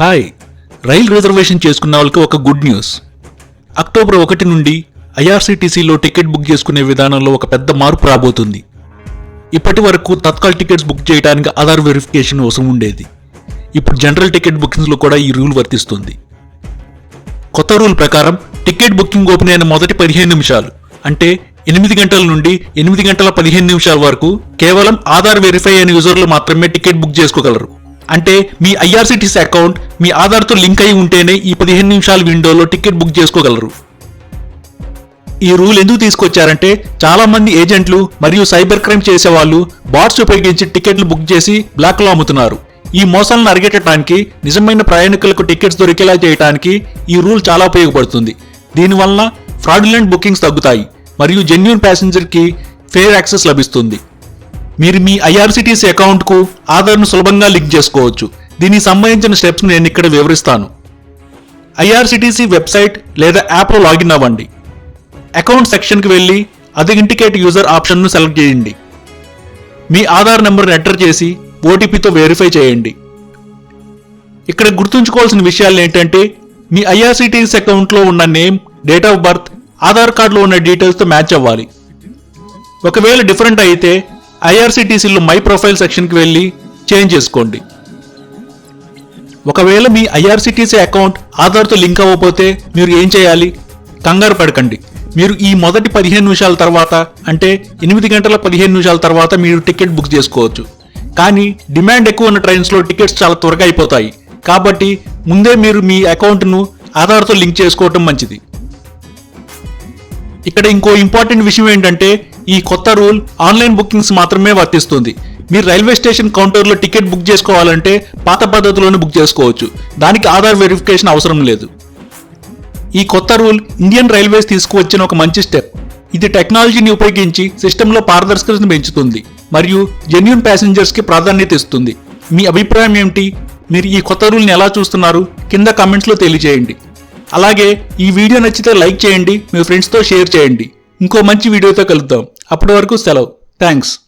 Hi rail reservation చేసుకున్న వాళ్ళకి ఒక గుడ్ న్యూస్. అక్టోబర్ ఒకటి నుండి ఐఆర్సీటీసీలో టికెట్ బుక్ చేసుకునే విధానంలో ఒక పెద్ద మార్పు రాబోతుంది. ఇప్పటి వరకు తత్కాల్ టికెట్స్ బుక్ చేయడానికి ఆధార్ వెరిఫికేషన్ అవసరం ఉండేది. ఇప్పుడు జనరల్ టికెట్ బుకింగ్స్లో కూడా ఈ రూల్ వర్తిస్తుంది. కొత్త రూల్ ప్రకారం టికెట్ బుకింగ్ ఓపెన్ అయిన మొదటి పదిహేను నిమిషాలు అంటే ఎనిమిది గంటల నుండి ఎనిమిది గంటల పదిహేను నిమిషాల వరకు కేవలం ఆధార్ వెరిఫై అయిన యూజర్లు మాత్రమే టికెట్ బుక్ చేసుకోగలరు. అంటే మీ ఐఆర్సిటీసీ అకౌంట్ మీ ఆధార్తో లింక్ అయి ఉంటేనే ఈ పదిహేను నిమిషాల విండోలో టికెట్ బుక్ చేసుకోగలరు. ఈ రూల్ ఎందుకు తీసుకొచ్చారంటే చాలామంది ఏజెంట్లు మరియు సైబర్ క్రైమ్ చేసే వాళ్ళు బాట్స్ ఉపయోగించి టికెట్లు బుక్ చేసి బ్లాక్లో అమ్ముతున్నారు. ఈ మోసాలను అరిగెట్టడానికి నిజమైన ప్రయాణికులకు టికెట్స్ దొరికేలా చేయడానికి ఈ రూల్ చాలా ఉపయోగపడుతుంది. దీనివల్ల ఫ్రాడులెంట్ బుకింగ్స్ తగ్గుతాయి మరియు జెన్యున్ ప్యాసింజర్కి ఫెయిర్ ఫేర్ యాక్సెస్ లభిస్తుంది. మీరు మీ ఐఆర్సిటీసీ అకౌంట్కు ఆధార్ను సులభంగా లింక్ చేసుకోవచ్చు. దీనికి సంబంధించిన స్టెప్స్ నేను ఇక్కడ వివరిస్తాను. ఐఆర్సిటీసీ వెబ్సైట్ లేదా యాప్లో లాగిన్ అవ్వండి. అకౌంట్ సెక్షన్కి వెళ్ళి అథెంటికేట్ యూజర్ ఆప్షన్ను సెలెక్ట్ చేయండి. మీ ఆధార్ నెంబర్ని ఎంటర్ చేసి ఓటీపీతో వెరిఫై చేయండి. ఇక్కడ గుర్తుంచుకోవాల్సిన విషయాలు ఏంటంటే మీ ఐఆర్సిటీసీ అకౌంట్లో ఉన్న name date of birth Aadhaar కార్డులో ఉన్న డీటెయిల్స్తో మ్యాచ్ అవ్వాలి. ఒకవేళ డిఫరెంట్ అయితే ఐఆర్సిటీసీలో మై ప్రొఫైల్ సెక్షన్కి వెళ్ళి చేంజ్ చేసుకోండి. ఒకవేళ మీ ఐఆర్సిటీసీ అకౌంట్ ఆధార్తో లింక్ అవ్వకపోతే మీరు ఏం చేయాలి? కంగారు పడకండి. మీరు ఈ మొదటి పదిహేను నిమిషాల తర్వాత అంటే ఎనిమిది గంటల పదిహేను నిమిషాల తర్వాత మీరు టికెట్ బుక్ చేసుకోవచ్చు. కానీ డిమాండ్ ఎక్కువ ఉన్న ట్రైన్స్లో టికెట్స్ చాలా త్వరగా అయిపోతాయి. కాబట్టి ముందే మీరు మీ అకౌంట్ను ఆధార్తో లింక్ చేసుకోవటం మంచిది. ఇక్కడ ఇంకో ఇంపార్టెంట్ విషయం ఏంటంటే ఈ కొత్త రూల్ ఆన్లైన్ బుకింగ్స్ మాత్రమే వర్తిస్తుంది. మీరు రైల్వే స్టేషన్ కౌంటర్లో టికెట్ బుక్ చేసుకోవాలంటే పాత పద్ధతిలోనే బుక్ చేసుకోవచ్చు. దానికి ఆధార్ వెరిఫికేషన్ అవసరం లేదు. ఈ కొత్త రూల్ ఇండియన్ రైల్వేస్ తీసుకువచ్చిన ఒక మంచి స్టెప్. ఇది టెక్నాలజీని ఉపయోగించి సిస్టంలో పారదర్శకతను పెంచుతుంది మరియు జెన్యున్ ప్యాసింజర్స్కి ప్రాధాన్యత ఇస్తుంది. మీ అభిప్రాయం ఏమిటి? మీరు ఈ కొత్త రూల్ని ఎలా చూస్తున్నారు? కింద కామెంట్స్లో తెలియజేయండి. అలాగే ఈ వీడియో నచ్చితే లైక్ చేయండి మీ ఫ్రెండ్స్తో షేర్ చేయండి. ఇంకో మంచి వీడియోతో కలుద్దాం. అప్పటి వరకు సెలవు. థ్యాంక్స్